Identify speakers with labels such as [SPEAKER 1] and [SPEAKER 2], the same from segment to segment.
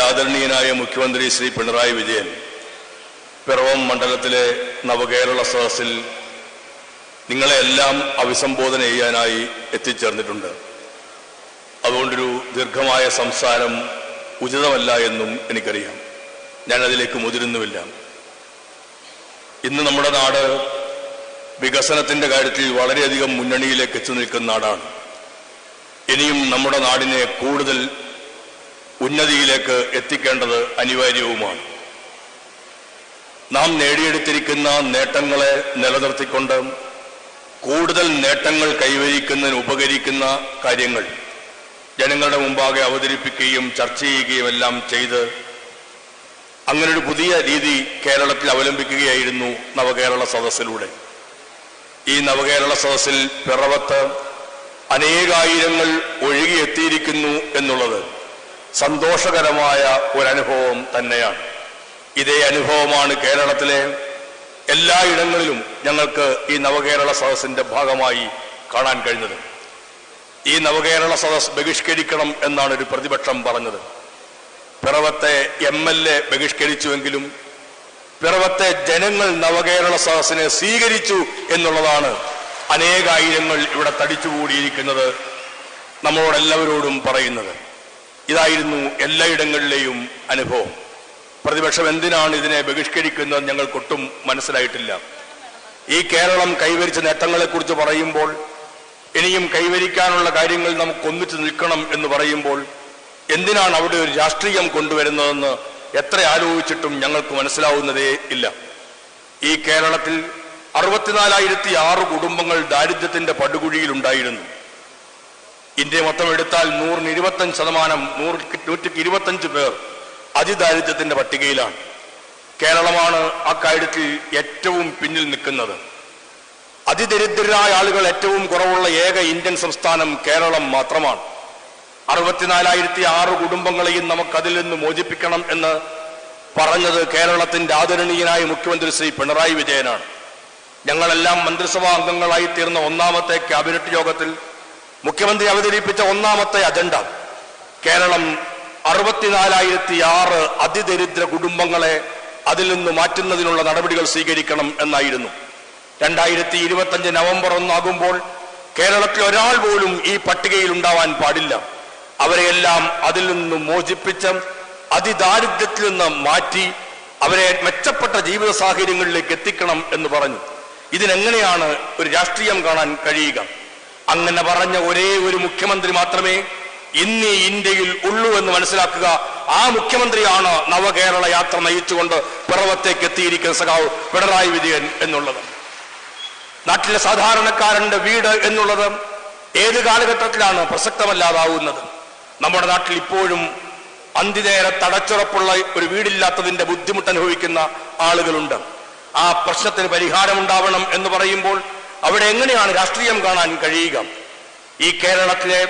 [SPEAKER 1] കേരളത്തിന്റെ ആദരണീയനായ മുഖ്യമന്ത്രി ശ്രീ പിണറായി വിജയൻ പിറവം മണ്ഡലത്തിലെ നവകേരള സദസ്സിൽ നിങ്ങളെല്ലാം അഭിസംബോധന ചെയ്യാനായി എത്തിച്ചേർന്നിട്ടുണ്ട്. അതുകൊണ്ടൊരു ദീർഘമായ സംസാരം ഉചിതമല്ല എന്നും എനിക്കറിയാം. ഞാൻ അതിലേക്ക് മുതിരുന്നുമില്ല. ഇന്ന് നമ്മുടെ നാട് വികസനത്തിന്റെ കാര്യത്തിൽ വളരെയധികം മുന്നണിയിലേക്ക് എത്തി നിൽക്കുന്ന നാടാണ്. ഇനിയും നമ്മുടെ നാടിനെ കൂടുതൽ ഉന്നതിയിലേക്ക് എത്തിക്കേണ്ടത് അനിവാര്യവുമാണ്. നാം നേടിയെടുത്തിരിക്കുന്ന നേട്ടങ്ങളെ നിലനിർത്തിക്കൊണ്ട് കൂടുതൽ നേട്ടങ്ങൾ കൈവരിക്കുന്നതിന് ഉപകരിക്കുന്ന കാര്യങ്ങൾ ജനങ്ങളുടെ മുമ്പാകെ അവതരിപ്പിക്കുകയും ചർച്ച ചെയ്യുകയും എല്ലാം ചെയ്ത് അങ്ങനൊരു പുതിയ രീതി കേരളത്തിൽ അവലംബിക്കുകയായിരുന്നു നവകേരള സദസ്സിലൂടെ. ഈ നവകേരള സദസ്സിൽ പിറവത്ത് അനേകായിരങ്ങൾ ഒഴുകിയെത്തിയിരിക്കുന്നു എന്നുള്ളത് സന്തോഷകരമായ ഒരനുഭവം തന്നെയാണ്. ഇതേ അനുഭവമാണ് കേരളത്തിലെ എല്ലായിടങ്ങളിലും ഞങ്ങൾക്ക് ഈ നവകേരള സദസ്സിന്റെ ഭാഗമായി കാണാൻ കഴിഞ്ഞത്. ഈ നവകേരള സദസ് ബഹിഷ്കരിക്കണം എന്നാണ് ഒരു പ്രതിപക്ഷം പറഞ്ഞത്. പിറവത്തെ എം എൽ എ ബഹിഷ്കരിച്ചുവെങ്കിലും പിറവത്തെ ജനങ്ങൾ നവകേരള സദസ്സിനെ സ്വീകരിച്ചു എന്നുള്ളതാണ് അനേകായിരങ്ങൾ ഇവിടെ തടിച്ചുകൂടിയിരിക്കുന്നത് നമ്മളോടെല്ലാവരോടും പറയുന്നത്. ഇതായിരുന്നു എല്ലായിടങ്ങളിലെയും അനുഭവം. പ്രതിപക്ഷം എന്തിനാണ് ഇതിനെ ബഹിഷ്കരിക്കുന്നത് ഞങ്ങൾക്കൊട്ടും മനസ്സിലായിട്ടില്ല. ഈ കേരളം കൈവരിച്ച നേട്ടങ്ങളെക്കുറിച്ച് പറയുമ്പോൾ ഇനിയും കൈവരിക്കാനുള്ള കാര്യങ്ങൾ നമുക്ക് ഒന്നിച്ചു നിൽക്കണം എന്ന് പറയുമ്പോൾ എന്തിനാണ് അവിടെ ഒരു രാഷ്ട്രീയം കൊണ്ടുവരുന്നതെന്ന് എത്ര ആലോചിച്ചിട്ടും ഞങ്ങൾക്ക് മനസ്സിലാവുന്നതേ ഇല്ല. ഈ കേരളത്തിൽ അറുപത്തിനാലായിരത്തി ആറ് കുടുംബങ്ങൾ ദാരിദ്ര്യത്തിന്റെ പടുകുഴിയിലുണ്ടായിരുന്നു ഇന്ത്യ മൊത്തം എടുത്താൽ നൂറിന് ഇരുപത്തഞ്ച് ശതമാനം നൂറ് നൂറ്റിക്ക് ഇരുപത്തഞ്ച് പേർ അതിദാരിദ്ര്യത്തിന്റെ പട്ടികയിലാണ്. കേരളമാണ് അക്കാര്യത്തിൽ ഏറ്റവും പിന്നിൽ നിൽക്കുന്നത്. അതിദരിദ്രരായ ആളുകൾ ഏറ്റവും കുറവുള്ള ഏക ഇന്ത്യൻ സംസ്ഥാനം കേരളം മാത്രമാണ്. അറുപത്തിനാലായിരത്തി ആറ് കുടുംബങ്ങളെയും നമുക്കതിൽ നിന്ന് മോചിപ്പിക്കണം എന്ന് പറഞ്ഞത് കേരളത്തിന്റെ ആദരണീയനായ മുഖ്യമന്ത്രി ശ്രീ പിണറായി വിജയനാണ്. ഞങ്ങളെല്ലാം മന്ത്രിസഭാ അംഗങ്ങളായി തീർന്ന ഒന്നാമത്തെ ക്യാബിനറ്റ് യോഗത്തിൽ മുഖ്യമന്ത്രി അവതരിപ്പിച്ച ഒന്നാമത്തെ അജണ്ട. കേരളം അറുപത്തിനാലായിരത്തി ആറ് അതിദരിദ്ര കുടുംബങ്ങളെ അതിൽ നിന്ന് മാറ്റുന്നതിനുള്ള നടപടികൾ സ്വീകരിക്കണം എന്നായിരുന്നു. രണ്ടായിരത്തി ഇരുപത്തഞ്ച് നവംബർ ഒന്നാകുമ്പോൾ കേരളത്തിൽ ഒരാൾ പോലും ഈ പട്ടികയിൽ ഉണ്ടാവാൻ പാടില്ല. അവരെയെല്ലാം അതിൽ നിന്ന് മോചിപ്പിച്ച് അതിദാരിദ്ര്യത്തിൽ നിന്ന് മാറ്റി അവരെ മെച്ചപ്പെട്ട ജീവിത സാഹചര്യങ്ങളിലേക്ക് എത്തിക്കണം എന്ന് പറഞ്ഞു. ഇതിനെങ്ങനെയാണ് ഒരു രാഷ്ട്രീയം കാണാൻ കഴിയുക? അങ്ങനെ പറഞ്ഞ ഒരേ ഒരു മുഖ്യമന്ത്രി മാത്രമേ ഇന്ന് ഇന്ത്യയിൽ ഉള്ളൂ എന്ന് മനസ്സിലാക്കുക. ആ മുഖ്യമന്ത്രിയാണ് നവകേരള യാത്ര നയിച്ചുകൊണ്ട് പിറവത്തേക്ക് എത്തിയിരിക്കുന്ന സഖാവ് പിണറായി വിജയൻ എന്നുള്ളത്. നാട്ടിലെ സാധാരണക്കാരന്റെ വീട് എന്നുള്ളത് ഏത് കാലഘട്ടത്തിലാണ് പ്രസക്തമല്ലാതാവുന്നത്? നമ്മുടെ നാട്ടിൽ ഇപ്പോഴും അന്തിനേരെ തടച്ചുറപ്പുള്ള ഒരു വീടില്ലാത്തതിന്റെ ബുദ്ധിമുട്ട് അനുഭവിക്കുന്ന ആളുകളുണ്ട്. ആ പ്രശ്നത്തിന് പരിഹാരമുണ്ടാവണം എന്ന് പറയുമ്പോൾ അവിടെ എങ്ങനെയാണ് രാഷ്ട്രീയം കാണാൻ കഴിയുക? ഈ കേരളത്തിലെ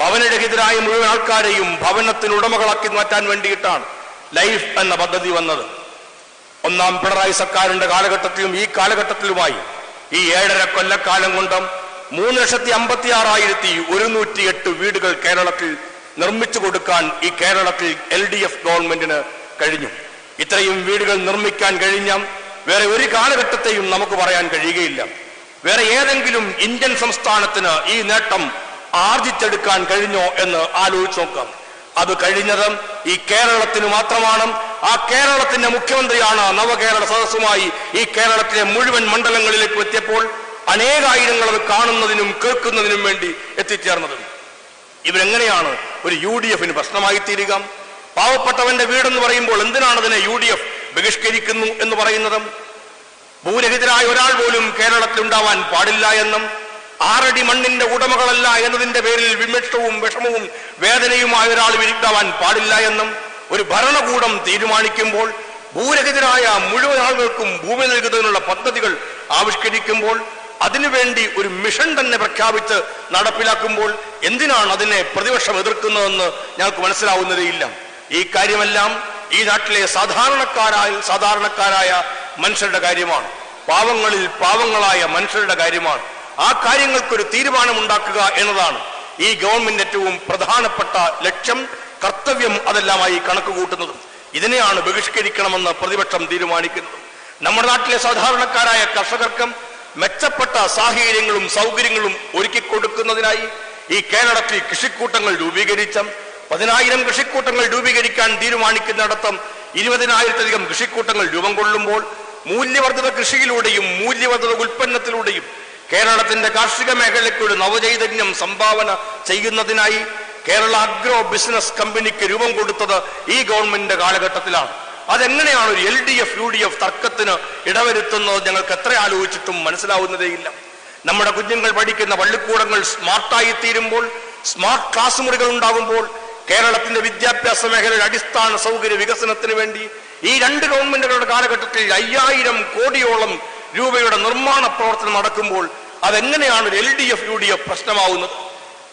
[SPEAKER 1] ഭവനരഹിതരായ മുഴുവൻ ആൾക്കാരെയും ഭവനത്തിന് ഉടമകളാക്കി മാറ്റാൻ വേണ്ടിയിട്ടാണ് ലൈഫ് എന്ന പദ്ധതി വന്നത്. ഒന്നാം പിണറായി സർക്കാരിന്റെ കാലഘട്ടത്തിലും ഈ കാലഘട്ടത്തിലുമായി ഈ ഏഴര കൊല്ലക്കാലം കൊണ്ട് മൂന്ന് ലക്ഷത്തി അമ്പത്തി ആറായിരത്തി ഒരുന്നൂറ്റി എട്ട് വീടുകൾ കേരളത്തിൽ നിർമ്മിച്ചു കൊടുക്കാൻ ഈ കേരളത്തിൽ എൽ ഡി എഫ് ഗവൺമെന്റിന് കഴിഞ്ഞു. ഇത്രയും വീടുകൾ നിർമ്മിക്കാൻ കഴിഞ്ഞ വേറെ ഒരു കാലഘട്ടത്തെയും നമുക്ക് പറയാൻ കഴിയുകയില്ല. വേറെ ഏതെങ്കിലും ഇന്ത്യൻ സംസ്ഥാനത്തിന് ഈ നേട്ടം ആർജിച്ചെടുക്കാൻ കഴിഞ്ഞോ എന്ന് ആലോചിച്ച് നോക്കാം. അത് കഴിഞ്ഞത് ഈ കേരളത്തിന് മാത്രമാണ്. ആ കേരളത്തിന്റെ മുഖ്യമന്ത്രിയാണ് നവകേരള സദസ്സുമായി ഈ കേരളത്തിലെ മുഴുവൻ മണ്ഡലങ്ങളിലേക്ക് എത്തിയപ്പോൾ അനേകായിരങ്ങൾ അത് കാണുന്നതിനും കേൾക്കുന്നതിനും വേണ്ടി എത്തിച്ചേർന്നത്. ഇവരെങ്ങനെയാണ് ഒരു യു ഡി എഫിന് പ്രശ്നമായി തീരുക പാവപ്പെട്ടവന്റെ വീടെന്ന് പറയുമ്പോൾ എന്തിനാണ് അതിനെ യു ഡി എഫ് ബഹിഷ്കരിക്കുന്നു എന്ന് പറയുന്നത് ഭൂരഹിതരായ ഒരാൾ പോലും കേരളത്തിൽ ഉണ്ടാവാൻ പാടില്ല എന്നും ആറടി മണ്ണിന്റെ ഉടമകളല്ല എന്നതിന്റെ പേരിൽ വിമിഷ്ടവും വിഷമവും വേദനയുമായ ഒരാൾ വിരുദ്ധാവാൻ പാടില്ല എന്നും ഒരു ഭരണകൂടം തീരുമാനിക്കുമ്പോൾ ഭൂരഹിതരായ മുഴുവൻ ആളുകൾക്കും ഭൂമി നൽകുന്നതിനുള്ള പദ്ധതികൾ ആവിഷ്കരിക്കുമ്പോൾ അതിനുവേണ്ടി ഒരു മിഷൻ തന്നെ പ്രഖ്യാപിച്ച് നടപ്പിലാക്കുമ്പോൾ എന്തിനാണ് അതിനെ പ്രതിപക്ഷം എതിർക്കുന്നതെന്ന് ഞങ്ങൾക്ക് മനസ്സിലാവുന്നതേയില്ല. ഈ കാര്യമെല്ലാം ഈ നാട്ടിലെ സാധാരണക്കാരായ സാധാരണക്കാരായ മനുഷ്യരുടെ കാര്യമാണ്. പാവങ്ങളിൽ പാവങ്ങളായ മനുഷ്യരുടെ കാര്യമാണ്. ആ കാര്യങ്ങൾക്കൊരു തീരുമാനമുണ്ടാക്കുക എന്നതാണ് ഈ ഗവൺമെന്റ് ഏറ്റവും പ്രധാനപ്പെട്ട ലക്ഷ്യം കർത്തവ്യം അതെല്ലാമായി കണക്ക് കൂട്ടുന്നതും ഇതിനെയാണ് ബഹിഷ്കരിക്കണമെന്ന് പ്രതിപക്ഷം തീരുമാനിക്കുന്നത്. നമ്മുടെ നാട്ടിലെ സാധാരണക്കാരായ കർഷകർക്കും മെച്ചപ്പെട്ട സാഹചര്യങ്ങളും സൗകര്യങ്ങളും ഒരുക്കി കൊടുക്കുന്നതിനായി ഈ കേരളത്തിൽ കൃഷിക്കൂട്ടങ്ങൾ രൂപീകരിച്ച പതിനായിരം കൃഷിക്കൂട്ടങ്ങൾ രൂപീകരിക്കാൻ തീരുമാനിക്കുന്നിടത്തും ഇരുപതിനായിരത്തിലധികം കൃഷിക്കൂട്ടങ്ങൾ രൂപം കൊള്ളുമ്പോൾ മൂല്യവർദ്ധിത കൃഷിയിലൂടെയും മൂല്യവർദ്ധിത ഉൽപ്പന്നത്തിലൂടെയും കേരളത്തിന്റെ കാർഷിക മേഖലയ്ക്കൊരു നവചൈതന്യം സംഭാവന ചെയ്യുന്നതിനായി കേരള അഗ്രോ ബിസിനസ് കമ്പനിക്ക് രൂപം കൊടുത്തത് ഈ ഗവൺമെന്റിന്റെ കാലഘട്ടത്തിലാണ്. അതെങ്ങനെയാണ് ഒരു L D F U D F തർക്കത്തിന് ഇടവരുത്തുന്നത് ഞങ്ങൾക്ക് എത്ര ആലോചിച്ചിട്ടും മനസ്സിലാവുന്നതേയില്ല. നമ്മുടെ കുഞ്ഞുങ്ങൾ പഠിക്കുന്ന പള്ളിക്കൂടങ്ങൾ സ്മാർട്ടായി തീരുമ്പോൾ സ്മാർട്ട് ക്ലാസ് മുറികൾ ഉണ്ടാകുമ്പോൾ കേരളത്തിന്റെ വിദ്യാഭ്യാസ മേഖലയുടെ അടിസ്ഥാന സൗകര്യ വികസനത്തിന് വേണ്ടി ഈ രണ്ട് ഗവൺമെന്റുകളുടെ കാലഘട്ടത്തിൽ അയ്യായിരം കോടിയോളം രൂപയുടെ നിർമ്മാണ പ്രവർത്തനം നടക്കുമ്പോൾ അതെങ്ങനെയാണ് L D F U D F പ്രശ്നമാവുന്നത്?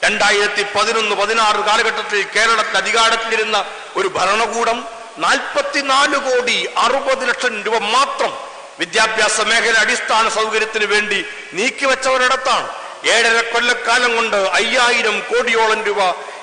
[SPEAKER 1] രണ്ടായിരത്തി പതിനൊന്ന് പതിനാറ് കാലഘട്ടത്തിൽ കേരളത്തിൽ അധികാരത്തിലിരുന്ന ഒരു ഭരണകൂടം നാൽപ്പത്തിനാല് കോടി അറുപത് ലക്ഷം രൂപ മാത്രം വിദ്യാഭ്യാസ മേഖല അടിസ്ഥാന സൗകര്യത്തിന് വേണ്ടി നീക്കിവെച്ചവരിടത്താണ്. ഏഴര കൊല്ലക്കാലം കൊണ്ട് അയ്യായിരം കോടിയോളം രൂപ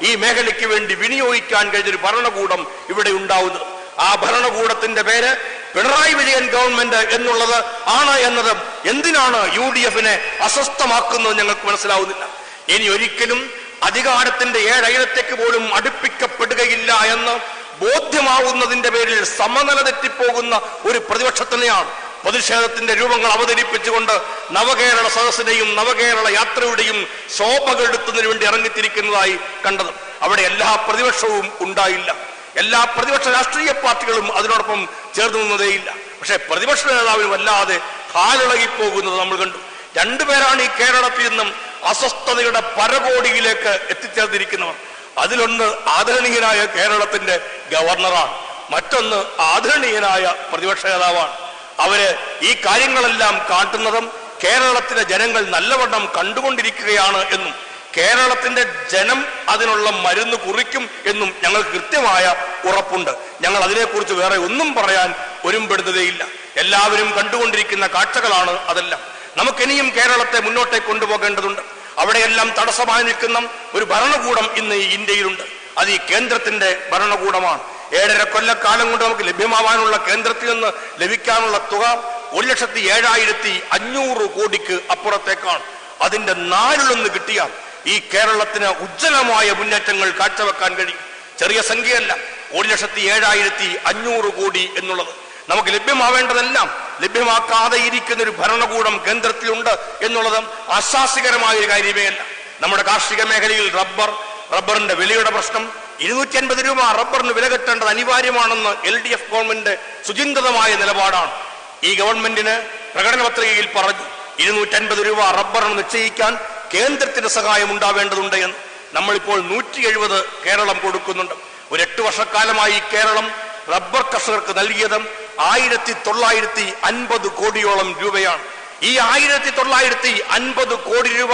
[SPEAKER 1] ഈ മേഖലയ്ക്ക് വേണ്ടി വിനിയോഗിക്കാൻ കഴിഞ്ഞൊരു ഭരണകൂടം ഇവിടെ ഉണ്ടാവുന്നത്. ആ ഭരണകൂടത്തിന്റെ പേര് പിണറായി വിജയൻ ഗവൺമെന്റ് എന്നുള്ളത് ആണ് എന്നത് എന്തിനാണ് യു ഡി എഫിനെ അസ്വസ്ഥമാക്കുന്നത് ഞങ്ങൾക്ക് മനസ്സിലാവുന്നില്ല. ഇനി ഒരിക്കലും അധികാരത്തിന്റെ ഏഴയത്തേക്ക് പോലും അടുപ്പിക്കപ്പെടുകയില്ല എന്ന് ബോധ്യമാവുന്നതിന്റെ പേരിൽ സമനില തെറ്റിപ്പോകുന്ന ഒരു പ്രതിപക്ഷത്തിനെയാണ് പ്രതിഷേധത്തിന്റെ രൂപങ്ങൾ അവതരിപ്പിച്ചുകൊണ്ട് നവകേരള സദസ്സിനെയും നവകേരള യാത്രയുടെയും ശോഭകെടുത്തുന്നതിന് വേണ്ടി ഇറങ്ങിത്തിരിക്കുന്നതായി കണ്ടത്. അവിടെ എല്ലാ പ്രതിപക്ഷവും ഉണ്ടായില്ല. എല്ലാ പ്രതിപക്ഷ രാഷ്ട്രീയ പാർട്ടികളും അതിനോടൊപ്പം ചേർന്ന് നിന്നതേയില്ല. പക്ഷേ പ്രതിപക്ഷ നേതാവിന് വല്ലാതെ കാലിളകിപ്പോകുന്നത് നമ്മൾ കണ്ടു. രണ്ടുപേരാണ് ഈ കേരളത്തിൽ നിന്നും അസ്വസ്ഥതയുടെ പരകോടിയിലേക്ക് എത്തിച്ചേർന്നിരിക്കുന്നവർ. അതിലൊന്ന് ആദരണീയനായ കേരളത്തിന്റെ ഗവർണറാണ്. മറ്റൊന്ന് ആദരണീയനായ പ്രതിപക്ഷ നേതാവാണ്. അവർ ഈ കാര്യങ്ങളെല്ലാം കാട്ടുന്നതും കേരളത്തിലെ ജനങ്ങൾ നല്ലവണ്ണം കണ്ടുകൊണ്ടിരിക്കുകയാണ് എന്നും കേരളത്തിന്റെ ജനം അതിനുള്ള മരുന്ന് കുറിക്കും എന്നും ഞങ്ങൾക്ക് കൃത്യമായ ഉറപ്പുണ്ട്. ഞങ്ങൾ അതിനെക്കുറിച്ച് വേറെ ഒന്നും പറയാൻ ഒരുമ്പെടുന്നതേയില്ല എല്ലാവരും കണ്ടുകൊണ്ടിരിക്കുന്ന കാഴ്ചകളാണ് അതെല്ലാം. നമുക്കിനിയും കേരളത്തെ മുന്നോട്ടേ കൊണ്ടുപോകേണ്ടതുണ്ട്. അവിടെയെല്ലാം തടസ്സമായി നിൽക്കുന്ന ഒരു ഭരണകൂടം ഇന്ന് ഇന്ത്യയിലുണ്ട്. അത് ഈ കേന്ദ്രത്തിന്റെ ഭരണകൂടമാണ്. ഏഴര കൊല്ലക്കാലം കൊണ്ട് നമുക്ക് ലഭ്യമാവാനുള്ള കേന്ദ്രത്തിൽ നിന്ന് ലഭിക്കാനുള്ള തുക ഒരു ലക്ഷത്തി ഏഴായിരത്തി അഞ്ഞൂറ് കോടിക്ക് അപ്പുറത്തേക്കാണ്. അതിന്റെ നാലിലൊന്ന് കിട്ടിയാൽ ഈ കേരളത്തിന് ഉജ്ജ്വലമായ മുന്നേറ്റങ്ങൾ കാഴ്ചവെക്കാൻ കഴിയും ചെറിയ സംഖ്യയല്ല. ഒരു ലക്ഷത്തി ഏഴായിരത്തി അഞ്ഞൂറ് കോടി എന്നുള്ളത്. നമുക്ക് ലഭ്യമാവേണ്ടതെല്ലാം ലഭ്യമാക്കാതെ ഇരിക്കുന്ന ഒരു ഭരണകൂടം കേന്ദ്രത്തിലുണ്ട് എന്നുള്ളത് അശാസികരമായ ഒരു കാര്യമേ അല്ല. നമ്മുടെ കാർഷിക മേഖലയിൽ റബ്ബർ റബ്ബറിന്റെ വിലയുടെ പ്രശ്നം ഇരുന്നൂറ്റി അൻപത് രൂപ റബ്ബറിന് വില കെട്ടേണ്ടത് അനിവാര്യമാണെന്ന് എൽ ഡി എഫ് ഗവൺമെന്റ് സുചിന്തിതമായ നിലപാടാണ്. ഈ ഗവൺമെന്റിന് പ്രകടന പത്രികയിൽ പറഞ്ഞു ഇരുന്നൂറ്റി അൻപത് രൂപ റബ്ബറിന് നിശ്ചയിക്കാൻ കേന്ദ്രത്തിന്റെ സഹായം ഉണ്ടാവേണ്ടതുണ്ട് എന്ന് നമ്മളിപ്പോൾ നൂറ്റി എഴുപത് കേരളം കൊടുക്കുന്നുണ്ട്. ഒരു എട്ട് വർഷക്കാലമായി കേരളം റബ്ബർ കർഷകർക്ക് നൽകിയത് ആയിരത്തി തൊള്ളായിരത്തി അൻപത് കോടിയോളം രൂപയാണ്. ഈ ആയിരത്തി തൊള്ളായിരത്തി അൻപത് കോടി രൂപ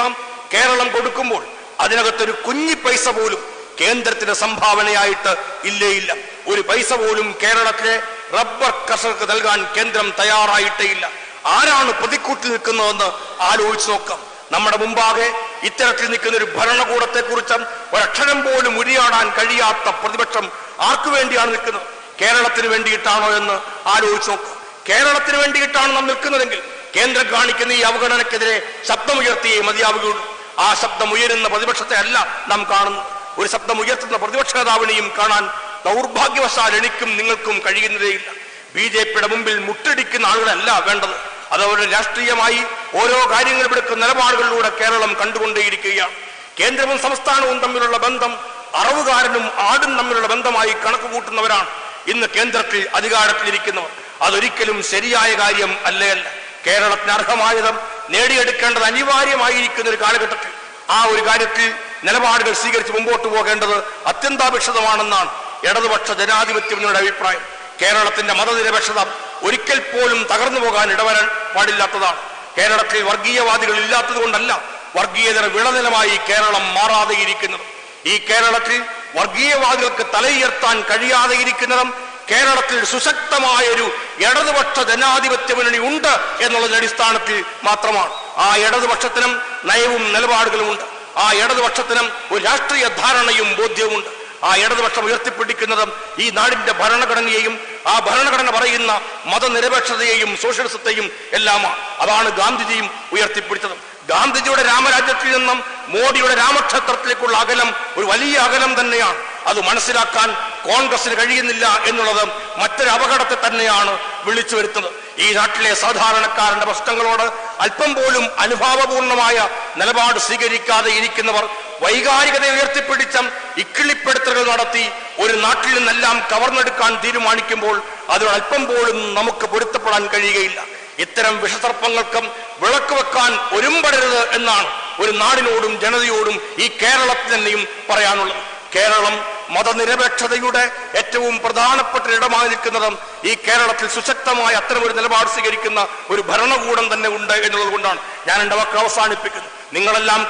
[SPEAKER 1] കേരളം കൊടുക്കുമ്പോൾ അതിനകത്തൊരു കുഞ്ഞി പൈസ പോലും കേന്ദ്രത്തിന്റെ സംഭാവനയായിട്ട് ഇല്ലേ ഇല്ല ഒരു പൈസ പോലും കേരളത്തിലെ റബ്ബർ കർഷകർക്ക് നൽകാൻ കേന്ദ്രം തയ്യാറായിട്ടേ ഇല്ല ആരാണ് പ്രതിക്കൂട്ടിൽ നിൽക്കുന്നതെന്ന് ആലോചിച്ച് നോക്കാം. നമ്മുടെ മുമ്പാകെ ഇത്തരത്തിൽ നിൽക്കുന്ന ഒരു ഭരണകൂടത്തെ കുറിച്ചും ഒരക്ഷരം പോലും ഉരിയാടാൻ കഴിയാത്ത പ്രതിപക്ഷം ആർക്കു വേണ്ടിയാണ് നിൽക്കുന്നത്? കേരളത്തിന് വേണ്ടിയിട്ടാണോ എന്ന് ആലോചിച്ച് നോക്കുക കേരളത്തിന് വേണ്ടിയിട്ടാണ് നാം നിൽക്കുന്നതെങ്കിൽ കേന്ദ്രം കാണിക്കുന്ന ഈ അവഗണനക്കെതിരെ ശബ്ദമുയർത്തിയേ മതിയാവുകയുള്ളൂ. ആ ശബ്ദം ഉയരുന്ന പ്രതിപക്ഷത്തെ അല്ല നാം കാണുന്നു ഒരു ശബ്ദം ഉയർത്തുന്ന പ്രതിപക്ഷ നേതാവിനെയും കാണാൻ ദൗർഭാഗ്യവശാൽ എനിക്കും നിങ്ങൾക്കും കഴിയുന്നതേയില്ല. ബി ജെ പിയുടെ മുമ്പിൽ മുട്ടടിക്കുന്ന ആളുകളല്ല വേണ്ടത്. അത് അവരുടെ രാഷ്ട്രീയമായി ഓരോ കാര്യങ്ങൾ എടുക്കുന്ന നിലപാടുകളിലൂടെ കേരളം കണ്ടുകൊണ്ടേയിരിക്കുകയാണ്. കേന്ദ്രവും സംസ്ഥാനവും തമ്മിലുള്ള ബന്ധം അറവുകാരനും ആടും തമ്മിലുള്ള ബന്ധമായി കണക്ക് കൂട്ടുന്നവരാണ് ഇന്ന് കേന്ദ്രത്തിൽ അധികാരത്തിലിരിക്കുന്നവർ. അതൊരിക്കലും ശരിയായ കാര്യം അല്ലേ അല്ല. കേരളത്തിന് അർഹമായതും നേടിയെടുക്കേണ്ടത് അനിവാര്യമായിരിക്കുന്ന ഒരു കാലഘട്ടത്തിൽ ആ ഒരു കാര്യത്തിൽ നിലപാടുകൾ സ്വീകരിച്ച് മുമ്പോട്ട് പോകേണ്ടത് അത്യന്താപേക്ഷിതമാണെന്നാണ് ഇടതുപക്ഷ ജനാധിപത്യം എന്നുള്ള അഭിപ്രായം. കേരളത്തിന്റെ മതനിരപേക്ഷത ഒരിക്കൽ പോലും തകർന്നു പോകാൻ ഇടവരാൻ പാടില്ലാത്തതാണ്. കേരളത്തിൽ വർഗീയവാദികൾ ഇല്ലാത്തത് കൊണ്ടല്ല വർഗീയതര വിളനിലമായി കേരളം മാറാതെ ഇരിക്കുന്നത്. ഈ കേരളത്തിൽ വർഗീയവാദികൾക്ക് തലയുയർത്താൻ കഴിയാതെ ഇരിക്കുന്നതും കേരളത്തിൽ സുശക്തമായൊരു ഇടതുപക്ഷ ജനാധിപത്യ മുന്നണി ഉണ്ട് എന്നുള്ളതിന്റെ അടിസ്ഥാനത്തിൽ മാത്രമാണ്. ആ ഇടതുപക്ഷത്തിനും നയവും നിലപാടുകളും ഉണ്ട് ആ ഇടതുപക്ഷത്തിനും ഒരു രാഷ്ട്രീയ ധാരണയും ബോധ്യവുമുണ്ട്. ആ ഇടതുപക്ഷം ഉയർത്തിപ്പിടിക്കുന്നതും ഈ നാടിന്റെ ഭരണഘടനയെയും ആ ഭരണഘടന പറയുന്ന മതനിരപേക്ഷതയെയും സോഷ്യലിസത്തെയും എല്ലാം അതാണ് ഗാന്ധിജിയും ഉയർത്തിപ്പിടിച്ചത്. ഗാന്ധിജിയുടെ രാമരാജ്യത്തിൽ നിന്നും മോഡിയുടെ രാമക്ഷേത്രത്തിലേക്കുള്ള അകലം ഒരു വലിയ അകലം തന്നെയാണ്. അത് മനസ്സിലാക്കാൻ കോൺഗ്രസിന് കഴിയുന്നില്ല എന്നുള്ളത് മറ്റൊരു അപകടത്തെ തന്നെയാണ് വിളിച്ചു വരുത്തുന്നത്. ഈ നാട്ടിലെ സാധാരണക്കാരന്റെ പ്രശ്നങ്ങളോട് അല്പം പോലും അനുഭാവപൂർണമായ നിലപാട് സ്വീകരിക്കാതെ ഇരിക്കുന്നവർ വൈകാരികത ഉയർത്തിപ്പിടിച്ച ഇക്കിളിപ്പെടുത്തലുകൾ നടത്തി ഒരു നാട്ടിൽ നിന്നെല്ലാം കവർന്നെടുക്കാൻ തീരുമാനിക്കുമ്പോൾ അതിനൽപ്പം പോലും നമുക്ക് പൊരുത്തപ്പെടാൻ കഴിയുകയില്ല. ഇത്തരം വിഷസർപ്പങ്ങൾക്കും വിളക്ക് വെക്കാൻ ഒരുമ്പടരുത് എന്നാണ് ഒരു നാടിനോടും ജനതയോടും ഈ കേരളത്തിൽ തന്നെയും പറയാനുള്ളത്. കേരളം മതനിരപേക്ഷതയുടെ ഏറ്റവും പ്രധാനപ്പെട്ട ഇടമായി നിൽക്കുന്നതും ഈ കേരളത്തിൽ സുശക്തമായ അത്തരമൊരു നിലപാട് സ്വീകരിക്കുന്ന ഒരു ഭരണകൂടം തന്നെ ഉണ്ട് എന്നുള്ളത് കൊണ്ടാണ് ഞാൻ എന്റെ വാക്ക് അവസാനിപ്പിക്കുന്നത്. നിങ്ങളെല്ലാം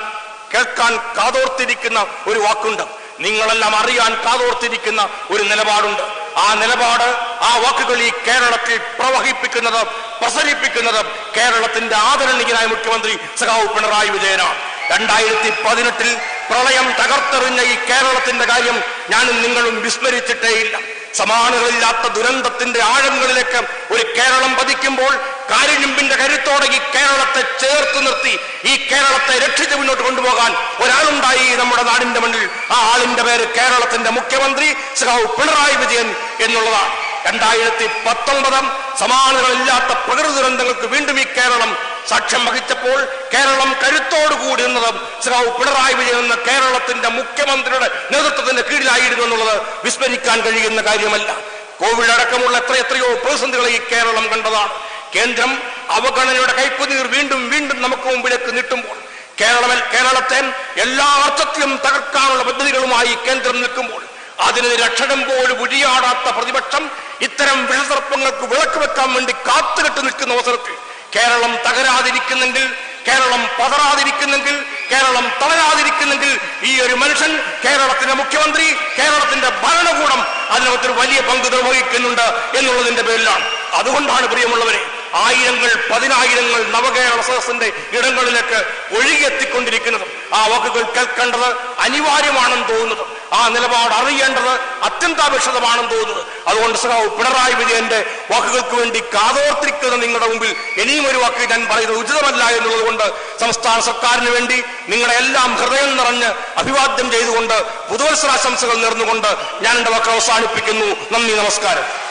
[SPEAKER 1] കേൾക്കാൻ കാതോർത്തിരിക്കുന്ന ഒരു വാക്കുണ്ട്. നിങ്ങളെല്ലാം അറിയാൻ കാതോർത്തിരിക്കുന്ന ഒരു നിലപാടുണ്ട്. ആ നിലപാട് ആ വാക്കുകൾ ഈ കേരളത്തിൽ പ്രവഹിപ്പിക്കുന്നത് പ്രസരിപ്പിക്കുന്നത് കേരളത്തിന്റെ ആദരണീയനായ മുഖ്യമന്ത്രി സഖാവ് പിണറായി വിജയനാണ്. രണ്ടായിരത്തി പതിനെട്ടിൽ പ്രളയം തകർത്തെറിഞ്ഞ ഈ കേരളത്തിന്റെ കാര്യം ഞാനും നിങ്ങളും വിസ്മരിച്ചിട്ടേയില്ല. സമാനങ്ങളില്ലാത്ത ദുരന്തത്തിന്റെ ആഴങ്ങളിലേക്ക് ഒരു കേരളം പതിക്കുമ്പോൾ കാരിഞ്ഞുമ്പിന്റെ കരുത്തോടെ ഈ കേരളത്തെ ചേർത്ത് നിർത്തി ഈ കേരളത്തെ രക്ഷിച്ച് മുന്നോട്ട് കൊണ്ടുപോകാൻ ഒരാളുണ്ടായി നമ്മുടെ നാടിന്റെ മണ്ണിൽ ആ ആളിന്റെ പേര് കേരളത്തിന്റെ മുഖ്യമന്ത്രി സഹാവ് പിണറായി വിജയൻ എന്നുള്ളതാണ്. രണ്ടായിരത്തി പത്തൊമ്പതം സമാനങ്ങളില്ലാത്ത പ്രകൃതി ദുരന്തങ്ങൾക്ക് വീണ്ടും ഈ കേരളം സാക്ഷ്യം വഹിച്ചപ്പോൾ കേരളം കരുത്തോടുകൂടി നിന്നത് സഹാവ് പിണറായി വിജയൻ എന്ന കേരളത്തിന്റെ മുഖ്യമന്ത്രിയുടെ നേതൃത്വത്തിന്റെ കീഴിലായിരുന്നു എന്നുള്ളത് വിസ്മരിക്കാൻ കഴിയുന്ന കാര്യമല്ല. കോവിഡ് അടക്കമുള്ള എത്ര എത്രയോ പ്രതിസന്ധികളെ ഈ കേരളം കണ്ടതാണ്. കേന്ദ്രം അവഗണനയുടെ കൈപ്പുനീർ വീണ്ടും വീണ്ടും നമുക്ക് മുമ്പിലേക്ക് നീട്ടുമ്പോൾ കേരളം കേരളത്തെ എല്ലാ അർത്ഥത്തിലും തകർക്കാനുള്ള പദ്ധതികളുമായി കേന്ദ്രം നിൽക്കുമ്പോൾ അതിന് രക്ഷണം പോലും ഉരിയാടാത്ത പ്രതിപക്ഷം ഇത്തരം വിഷസർപ്പങ്ങൾക്ക് വിളക്ക് വെക്കാൻ വേണ്ടി കാത്തുകെട്ട് നിൽക്കുന്ന അവസരത്തിൽ കേരളം തകരാതിരിക്കുന്നെങ്കിൽ കേരളം പതറാതിരിക്കുന്നെങ്കിൽ കേരളം തളരാതിരിക്കുന്നെങ്കിൽ ഈ ഒരു മനുഷ്യൻ കേരളത്തിന്റെ മുഖ്യമന്ത്രി കേരളത്തിന്റെ ഭരണകൂടം അതിനകത്തൊരു വലിയ പങ്ക് നിർവഹിക്കുന്നുണ്ട് എന്നുള്ളതിന്റെ പേരിലാണ്. അതുകൊണ്ടാണ് പ്രിയമുള്ളവരെ ആയിരങ്ങൾ പതിനായിരങ്ങൾ നവകേരള സദസ്സിന്റെ ഇടങ്ങളിലേക്ക് ഒഴുകിയെത്തിക്കൊണ്ടിരിക്കുന്നത്. ആ വാക്കുകൾ കേൾക്കേണ്ടത് അനിവാര്യമാണെന്ന് തോന്നുന്നത് ആ നിലപാട് അറിയേണ്ടത് അത്യന്താപേക്ഷിതമാണെന്ന് തോന്നുന്നത് അതുകൊണ്ട് സഹാവ് പിണറായി വിജയന്റെ വാക്കുകൾക്ക് വേണ്ടി കാതോർത്തിരിക്കുന്ന നിങ്ങളുടെ മുമ്പിൽ ഇനിയും ഒരു വാക്ക് ഞാൻ പറയുന്നത് ഉചിതമല്ല എന്നുള്ളത് കൊണ്ട് സംസ്ഥാന സർക്കാരിന് വേണ്ടി നിങ്ങളെ എല്ലാം ഹൃദയം നിറഞ്ഞ് അഭിവാദ്യം ചെയ്തുകൊണ്ട് പുതുവത്സരാശംസകൾ നേർന്നുകൊണ്ട് ഞാൻ എന്റെ വാക്ക് അവസാനിപ്പിക്കുന്നു. നന്ദി നമസ്കാരം.